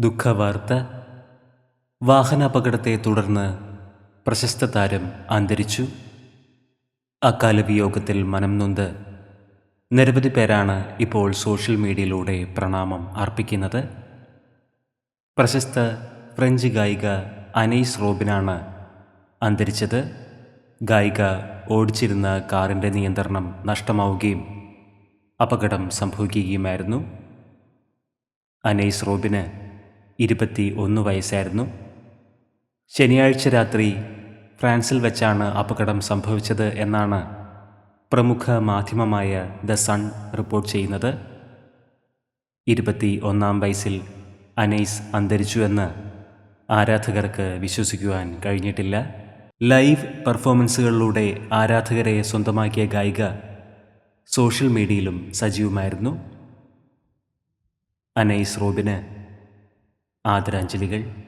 ദുഃഖവാർത്ത വാഹനാപകടത്തെ തുടർന്ന് പ്രശസ്ത താരം അന്തരിച്ചു. അക്കാലവിയോഗത്തിൽ മനം നൊന്ത് നിരവധി പേരാണ് ഇപ്പോൾ സോഷ്യൽ മീഡിയയിലൂടെ പ്രണാമം അർപ്പിക്കുന്നത്. പ്രശസ്ത ഫ്രഞ്ച് ഗായിക അനീസ് റോബിനാണ് അന്തരിച്ചത്. ഗായിക ഓടിച്ചിരുന്ന കാറിന്റെ നിയന്ത്രണം നഷ്ടമാവുകയും അപകടം സംഭവിക്കുകയുമായിരുന്നു. അനീസ് റോബിന് ഇരുപത്തി ഒന്ന് വയസ്സായിരുന്നു. ശനിയാഴ്ച രാത്രി ഫ്രാൻസിൽ വെച്ചാണ് അപകടം സംഭവിച്ചത് എന്നാണ് പ്രമുഖ മാധ്യമമായ ദ സൺ റിപ്പോർട്ട് ചെയ്യുന്നത്. ഇരുപത്തി ഒന്നാം വയസ്സിൽ അനൈസ് അന്തരിച്ചുവെന്ന് ആരാധകർക്ക് വിശ്വസിക്കുവാൻ കഴിഞ്ഞിട്ടില്ല. ലൈവ് പെർഫോമൻസുകളിലൂടെ ആരാധകരെ സ്വന്തമാക്കിയ ഗായിക സോഷ്യൽ മീഡിയയിലും സജീവമായിരുന്നു. അനൈസ് റോബിന് ആദരാഞ്ജലികൾ.